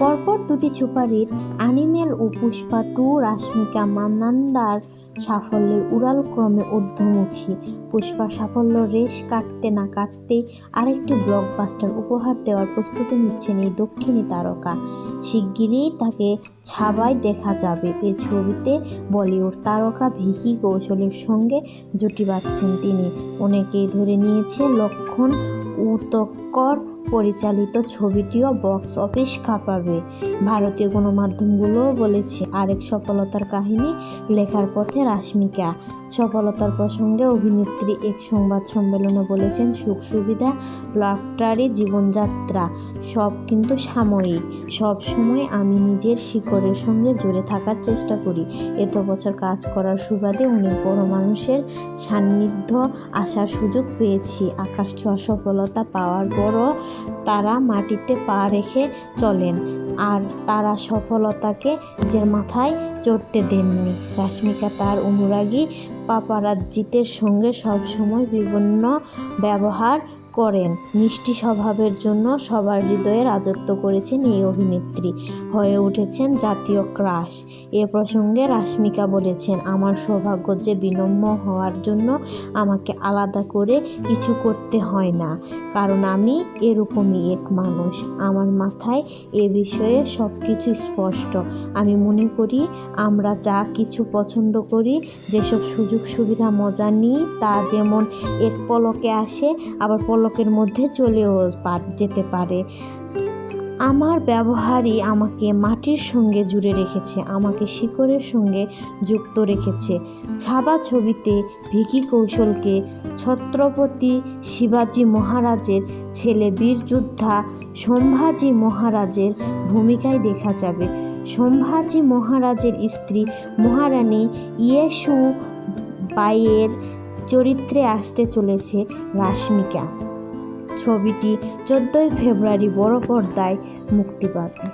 পরপর দুটি superhit Animal ও পুষ্পা টু রাশ্মিকা মান্নান্দার সাফল্যের উড়াল ক্রমে ঊর্ধ্বমুখী। পুষ্পা সাফল্য রেশ কাটতে না কাটতেই আরেকটি ব্লকবাস্টার উপহার দেওয়ার প্রস্তুতি নিচ্ছেন এই দক্ষিণী তারকা। শিগগিরই তাকে ছাবায় দেখা যাবে। এই ছবিতে বলিউড তারকা ভিকি কৌশলের সঙ্গে জুটি বাঁধছেন তিনি। অনেকেই ধরে নিয়েছে লক্ষণ উতকর পরিচালিত ছবিটিও বক্স অফিস কাঁপাবে। ভারতীয় গণমাধ্যমগুলোও বলেছে, আরেক সফলতার কাহিনী লেখার পথে রাশ্মিকা। সফলতার প্রসঙ্গে অভিনেত্রী এক সংবাদ সম্মেলনে বলেছেন, সুখ সুবিধা লাফটারি জীবনযাত্রা, সব কিন্তু সাময়িক। সব সময় আমি নিজের শিকড়ের সঙ্গে জুড়ে থাকার চেষ্টা করি। এত বছর কাজ করার সুবাদে অনেক বড় মানুষের সান্নিধ্য আসার সুযোগ পেয়েছি। আকাশ ছোঁয়া সফলতা পাওয়ার বড় তারা মাটিতে পা রেখে চলেন, আর তারা সফলতাকে নিজের মাথায় চড়তে দেননি। রাশ্মিকা তার অনুরাগী পাপারাজ্জিতের সঙ্গে সবসময় বিভিন্ন ব্যবহার করেন। মিষ্টি স্বভাবের জন্য সবার হৃদয়ে রাজত্ব করেছেন এই অভিনেত্রী। হয়ে উঠেছেন জাতীয় ক্রাশ। এ প্রসঙ্গে রাশ্মিকা বলেছেন, আমার সৌভাগ্য যে বিনম্র হওয়ার জন্য আমাকে আলাদা করে কিছু করতে হয় না, কারণ আমি এরকমই এক মানুষ। আমার মাথায় এ বিষয়ে সব কিছু স্পষ্ট। আমি মনে করি, আমরা যা কিছু পছন্দ করি, যেসব সুযোগ সুবিধা মজা নিই, তা যেমন এক পলকে আসে, আবার পলকের মধ্যে চলেও যেতে পারে। আমার ব্যবহারই আমাকে মাটির সঙ্গে জুড়ে রেখেছে, আমাকে শিকড়ের সঙ্গে যুক্ত রেখেছে। ছাবা ছবিতে ভিকি কৌশলকে ছত্রপতি শিবাজি মহারাজের ছেলে বীর যোদ্ধা সম্ভাজি মহারাজের ভূমিকায় দেখা যাবে। সম্ভাজি মহারাজের স্ত্রী মহারানী ইয়েসু বাইয়ের চরিত্রে আসতে চলেছে রাশ্মিকা। ছবিটি চোদ্দোই ফেব্রুয়ারি বড় পর্দায় মুক্তি পাবে।